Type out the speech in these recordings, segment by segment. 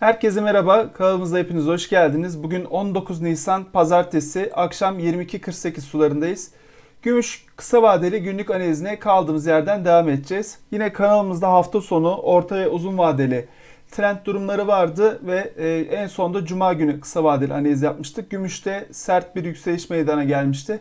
Herkese merhaba, kanalımıza hepiniz hoş geldiniz. Bugün 19 Nisan Pazartesi, akşam 22.48 sularındayız. Gümüş kısa vadeli günlük analizine kaldığımız yerden devam edeceğiz. Yine kanalımızda hafta sonu orta ve uzun vadeli trend durumları vardı ve e, en sonunda Cuma günü kısa vadeli analiz yapmıştık. Gümüşte sert bir yükseliş meydana gelmişti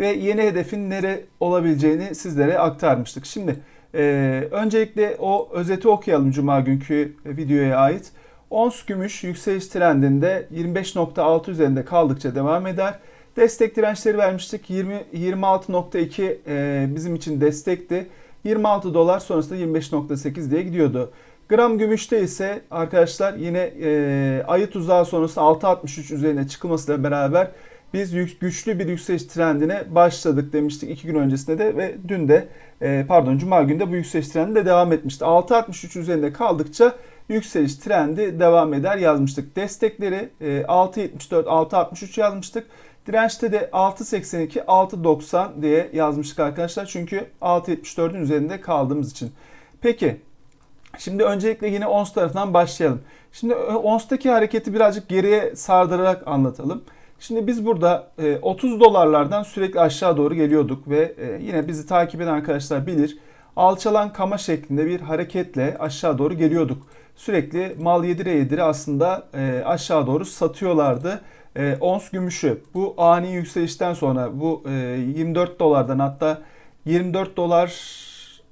ve yeni hedefin nere olabileceğini sizlere aktarmıştık. Şimdi e, öncelikle o özeti okuyalım Cuma günkü videoya ait. Ons gümüş yükseliş trendinde 25.6 üzerinde kaldıkça devam eder. Destek dirençleri vermiştik. 20 26.2 e, bizim için destekti. 26 dolar sonrasında 25.8 diye gidiyordu. Gram gümüşte ise arkadaşlar yine e, ayı tuzağı sonrası 6.63 üzerine çıkılmasıyla beraber biz yük, güçlü bir yükseliş trendine başladık demiştik iki gün öncesinde de ve dün de e, pardon cuma günde bu yükseliş trendi de devam etmişti. 6.63 üzerinde kaldıkça yükseliş trendi devam eder yazmıştık. Destekleri 6.74, 6.63 yazmıştık. Dirençte de 6.82, 6.90 diye yazmıştık arkadaşlar. Çünkü 6.74'ün üzerinde kaldığımız için. Peki Şimdi öncelikle yine ons tarafından başlayalım. Şimdi onstaki hareketi birazcık geriye sardırarak anlatalım. Şimdi biz burada 30 dolarlardan sürekli aşağı doğru geliyorduk ve yine bizi takip eden arkadaşlar bilir. Alçalan kama şeklinde bir hareketle aşağı doğru geliyorduk sürekli mal yedire yedire aslında e, aşağı doğru satıyorlardı. E, ons gümüşü bu ani yükselişten sonra bu e, 24 dolardan hatta 24 dolar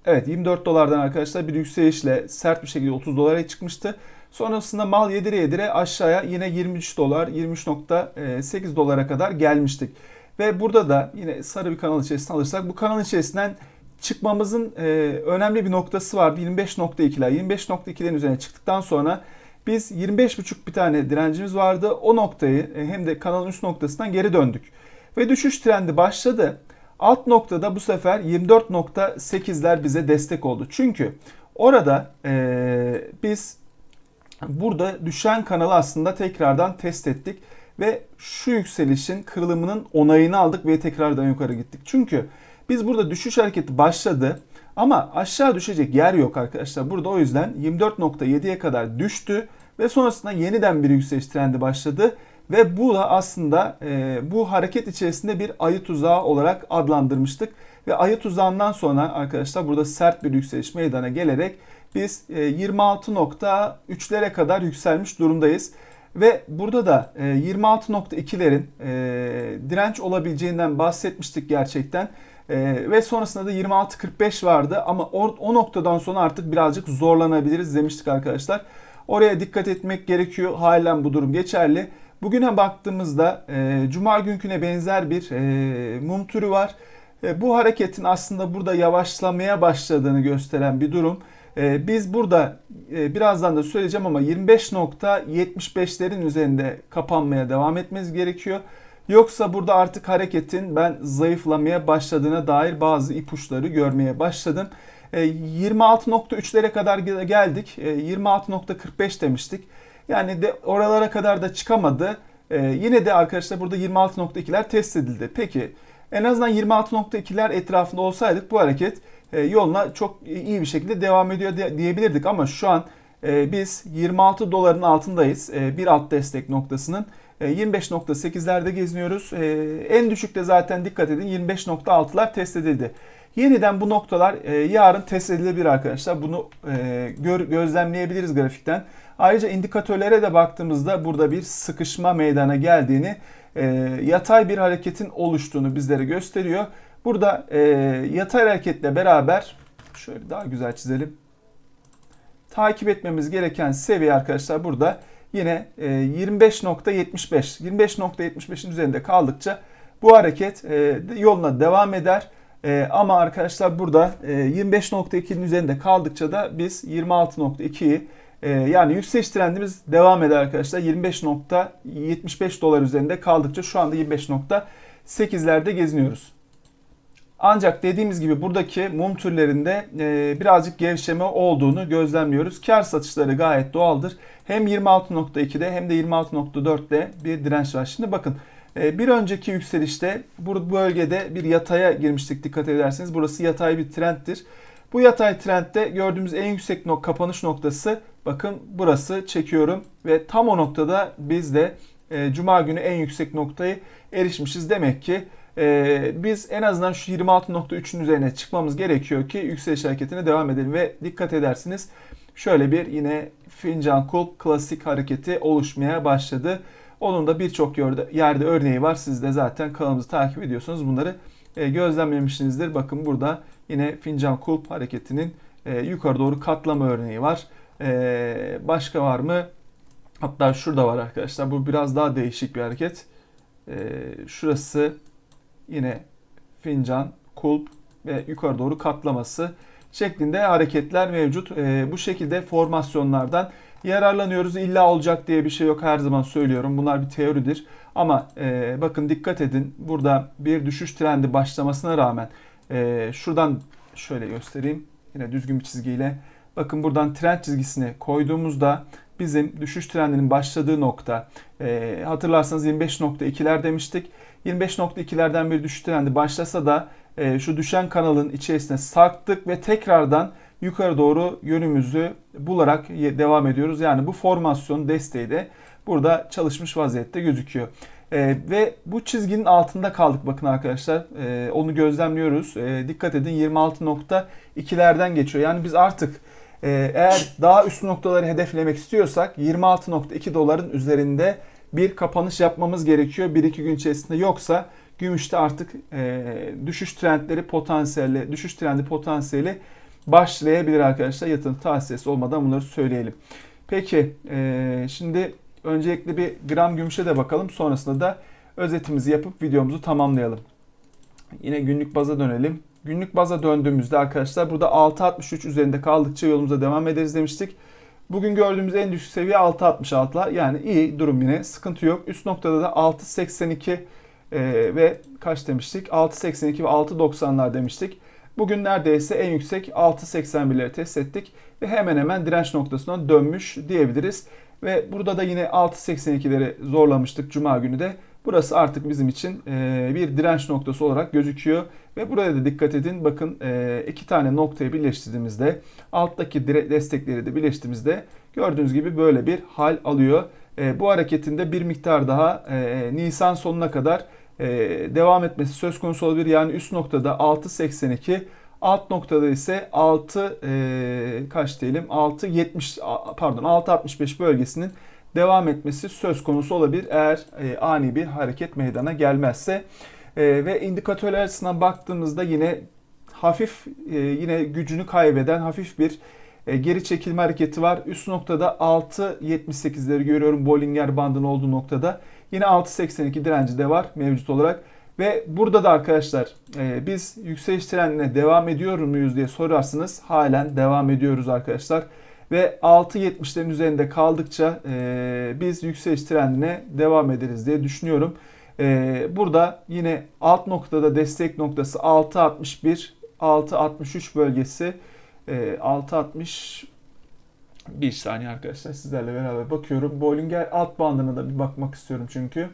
evet 24 dolardan arkadaşlar bir yükselişle sert bir şekilde 30 dolara çıkmıştı. Sonrasında mal yedire yedire aşağıya yine 23 dolar 23.8 dolara kadar gelmiştik. Ve burada da yine sarı bir kanal içerisinde alırsak bu kanal içerisinden çıkmamızın e, önemli bir noktası vardı. 25.2'ler. 25.2'lerin üzerine çıktıktan sonra biz 25.5 bir tane direncimiz vardı. O noktayı e, hem de kanalın üst noktasından geri döndük. Ve düşüş trendi başladı. Alt noktada bu sefer 24.8'ler bize destek oldu. Çünkü orada e, biz burada düşen kanalı aslında tekrardan test ettik. Ve şu yükselişin kırılımının onayını aldık ve tekrardan yukarı gittik. Çünkü biz burada düşüş hareketi başladı ama aşağı düşecek yer yok arkadaşlar. Burada o yüzden 24.7'ye kadar düştü ve sonrasında yeniden bir yükseliş trendi başladı. Ve bu da aslında e, bu hareket içerisinde bir ayı tuzağı olarak adlandırmıştık. Ve ayı tuzağından sonra arkadaşlar burada sert bir yükseliş meydana gelerek biz e, 26.3'lere kadar yükselmiş durumdayız. Ve burada da 26.2'lerin e, e, direnç olabileceğinden bahsetmiştik gerçekten. E, ve sonrasında da 26.45 vardı ama o, o noktadan sonra artık birazcık zorlanabiliriz demiştik arkadaşlar. Oraya dikkat etmek gerekiyor. Halen bu durum geçerli. Bugüne baktığımızda e, Cuma günküne benzer bir e, mum türü var. E, bu hareketin aslında burada yavaşlamaya başladığını gösteren bir durum. E, biz burada e, birazdan da söyleyeceğim ama 25.75'lerin üzerinde kapanmaya devam etmemiz gerekiyor. Yoksa burada artık hareketin ben zayıflamaya başladığına dair bazı ipuçları görmeye başladım. 26.3'lere e, kadar geldik. 26.45 e, demiştik. Yani de oralara kadar da çıkamadı. E, yine de arkadaşlar burada 26.2'ler test edildi. Peki en azından 26.2'ler etrafında olsaydık bu hareket yoluna çok iyi bir şekilde devam ediyor diyebilirdik. Ama şu an biz 26 doların altındayız. Bir alt destek noktasının. 25.8'lerde e, geziniyoruz. E, en düşükte zaten dikkat edin 25.6'lar test edildi. Yeniden bu noktalar e, yarın test edilebilir arkadaşlar. Bunu gözlemleyebiliriz grafikten. Ayrıca indikatörlere de baktığımızda burada bir sıkışma meydana geldiğini, yatay bir hareketin oluştuğunu bizlere gösteriyor. Burada yatay hareketle beraber şöyle daha güzel çizelim. Takip etmemiz gereken seviye arkadaşlar burada yine 25.75 e, 25.75'in üzerinde kaldıkça bu hareket e, yoluna devam eder. E, ama arkadaşlar burada 25.2'nin üzerinde kaldıkça da biz 26.2'yi yani yükseliş trendimiz devam eder arkadaşlar. 25.75 dolar üzerinde kaldıkça şu anda 25.8'lerde geziniyoruz. Ancak dediğimiz gibi buradaki mum türlerinde e, birazcık gevşeme olduğunu gözlemliyoruz. Kar satışları gayet doğaldır. Hem 26.2'de hem de 26.4'te bir direnç var. Şimdi bakın e, bir önceki yükselişte bu bölgede bir yataya girmiştik dikkat ederseniz. Burası yatay bir trendtir. Bu yatay trendde gördüğümüz en yüksek nok kapanış noktası Bakın burası çekiyorum ve tam o noktada biz de e, Cuma günü en yüksek noktayı erişmişiz. Demek ki e, biz en azından şu 26.3'ün üzerine çıkmamız gerekiyor ki yükseliş hareketine devam edelim. Ve dikkat edersiniz şöyle bir yine fincan kulp klasik hareketi oluşmaya başladı. Onun da birçok yerde örneği var. Siz de zaten kanalımızı takip ediyorsunuz. Bunları e, gözlemlemişsinizdir. Bakın burada yine fincan kulp hareketinin e, yukarı doğru katlama örneği var. E, başka var mı? Hatta şurada var arkadaşlar. Bu biraz daha değişik bir hareket. Şurası yine fincan, kulp ve yukarı doğru katlaması şeklinde hareketler mevcut. Bu şekilde formasyonlardan yararlanıyoruz. İlla olacak diye bir şey yok her zaman söylüyorum. Bunlar bir teoridir. Ama e, bakın dikkat edin. Burada bir düşüş trendi başlamasına rağmen e, şuradan şöyle göstereyim. Yine düzgün bir çizgiyle. Bakın buradan trend çizgisini koyduğumuzda bizim düşüş trendinin başladığı nokta e, hatırlarsanız 25.2'ler demiştik. 25.2'lerden bir düşüş trendi başlasa da e, şu düşen kanalın içerisine sarktık ve tekrardan yukarı doğru yönümüzü bularak devam ediyoruz. Yani bu formasyon desteği de burada çalışmış vaziyette gözüküyor. ee, ve bu çizginin altında kaldık bakın arkadaşlar. Ee, onu gözlemliyoruz. Ee, dikkat edin 26.2'lerden geçiyor. Yani biz artık e, eğer daha üst noktaları hedeflemek istiyorsak 26.2 doların üzerinde bir kapanış yapmamız gerekiyor. 1-2 gün içerisinde yoksa gümüşte artık e, düşüş trendleri potansiyeli, düşüş trendi potansiyeli başlayabilir arkadaşlar. Yatırım tavsiyesi olmadan bunları söyleyelim. Peki e, şimdi öncelikle bir gram gümüşe de bakalım. Sonrasında da özetimizi yapıp videomuzu tamamlayalım. Yine günlük baza dönelim. Günlük baza döndüğümüzde arkadaşlar burada 6.63 üzerinde kaldıkça yolumuza devam ederiz demiştik. Bugün gördüğümüz en düşük seviye 6.66'lar. Yani iyi durum yine. Sıkıntı yok. Üst noktada da 6.82 e, ve kaç demiştik? 6.82 ve 6.90'lar demiştik. Bugün neredeyse en yüksek 6.81'leri test ettik ve hemen hemen direnç noktasına dönmüş diyebiliriz. Ve burada da yine 6.82'leri zorlamıştık Cuma günü de. Burası artık bizim için e, bir direnç noktası olarak gözüküyor. Ve buraya da dikkat edin. Bakın e, iki tane noktayı birleştirdiğimizde alttaki destekleri de birleştirdiğimizde gördüğünüz gibi böyle bir hal alıyor. E, bu hareketinde bir miktar daha Nisan sonuna kadar devam etmesi söz konusu olabilir. Yani üst noktada 6.82 alt noktada ise 6 e, kaç diyelim 6.70 pardon 6.65 bölgesinin devam etmesi söz konusu olabilir eğer e, ani bir hareket meydana gelmezse. E, ve indikatörler açısından baktığımızda yine hafif e, yine gücünü kaybeden hafif bir e, geri çekilme hareketi var. Üst noktada 6.78'leri görüyorum Bollinger bandının olduğu noktada. Yine 6.82 direnci de var mevcut olarak. Ve burada da arkadaşlar e, biz yükseliş trendine devam ediyor muyuz diye sorarsınız. Halen devam ediyoruz arkadaşlar. Ve 6.70'lerin üzerinde kaldıkça e, biz yükseliş trendine devam ederiz diye düşünüyorum. E, burada yine alt noktada destek noktası 6.61, 6.63 bölgesi. E, 6.60 bir saniye arkadaşlar sizlerle beraber bakıyorum. Bollinger alt bandına da bir bakmak istiyorum çünkü.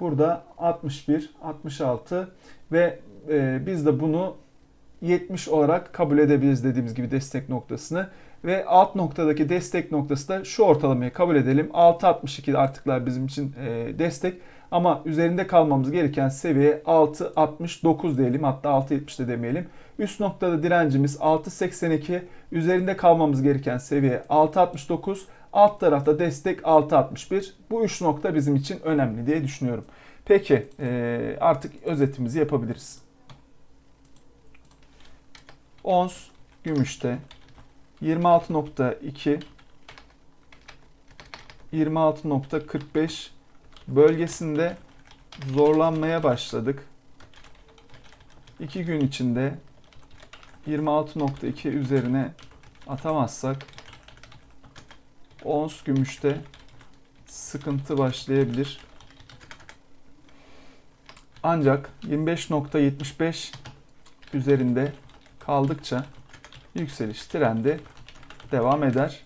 Burada 61, 66 ve e, biz de bunu 70 olarak kabul edebiliriz dediğimiz gibi destek noktasını. Ve alt noktadaki destek noktası da şu ortalamayı kabul edelim. 6.62 artıklar bizim için e, destek. Ama üzerinde kalmamız gereken seviye 6.69 diyelim. Hatta 6.70 de demeyelim. Üst noktada direncimiz 6.82. Üzerinde kalmamız gereken seviye 6.69. Alt tarafta destek 6.61. Bu üç nokta bizim için önemli diye düşünüyorum. Peki e, artık özetimizi yapabiliriz. Ons gümüşte 26.2 26.45 bölgesinde zorlanmaya başladık. 2 gün içinde 26.2 üzerine atamazsak ons gümüşte sıkıntı başlayabilir. Ancak 25.75 üzerinde kaldıkça yükseliş trendi devam eder.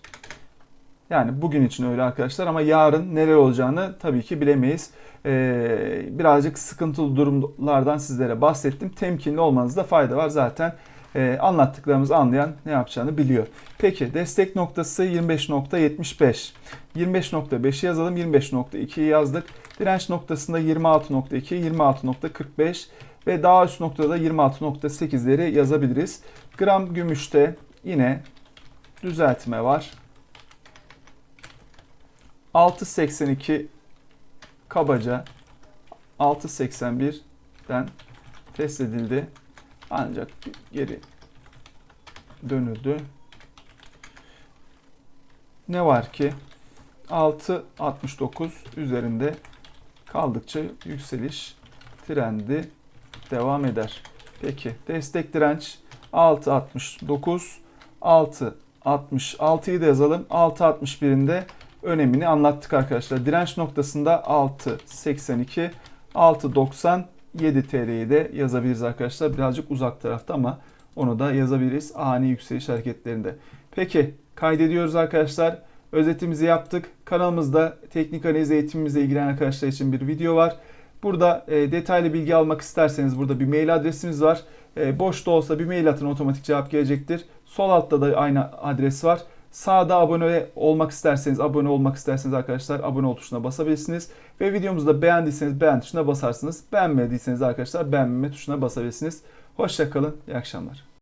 Yani bugün için öyle arkadaşlar ama yarın neler olacağını tabii ki bilemeyiz. Ee, birazcık sıkıntılı durumlardan sizlere bahsettim. Temkinli olmanızda fayda var. Zaten e, anlattıklarımızı anlayan ne yapacağını biliyor. Peki destek noktası 25.75. 25.5'i yazalım. 25.2'yi yazdık. Direnç noktasında 26.2, 26.45 ve daha üst noktada 26.8'leri yazabiliriz. Gram gümüşte yine düzeltme var. 6.82 kabaca 6.81'den test edildi. Ancak geri dönüldü. Ne var ki 6.69 üzerinde kaldıkça yükseliş trendi devam eder. Peki destek direnç 6.69 6.66'yı da yazalım. 6.61'inde önemini anlattık arkadaşlar. Direnç noktasında 6.82 6.97 TL'yi de yazabiliriz arkadaşlar. Birazcık uzak tarafta ama onu da yazabiliriz ani yükseliş hareketlerinde. Peki kaydediyoruz arkadaşlar. Özetimizi yaptık. Kanalımızda teknik analiz eğitimimizle ilgilenen arkadaşlar için bir video var. Burada e, detaylı bilgi almak isterseniz burada bir mail adresimiz var. E, boş da olsa bir mail atın otomatik cevap gelecektir. Sol altta da aynı adres var. Sağda abone olmak isterseniz, abone olmak isterseniz arkadaşlar abone ol tuşuna basabilirsiniz. Ve videomuzu da beğendiyseniz beğen tuşuna basarsınız. Beğenmediyseniz arkadaşlar beğenmeme tuşuna basabilirsiniz. Hoşçakalın, iyi akşamlar.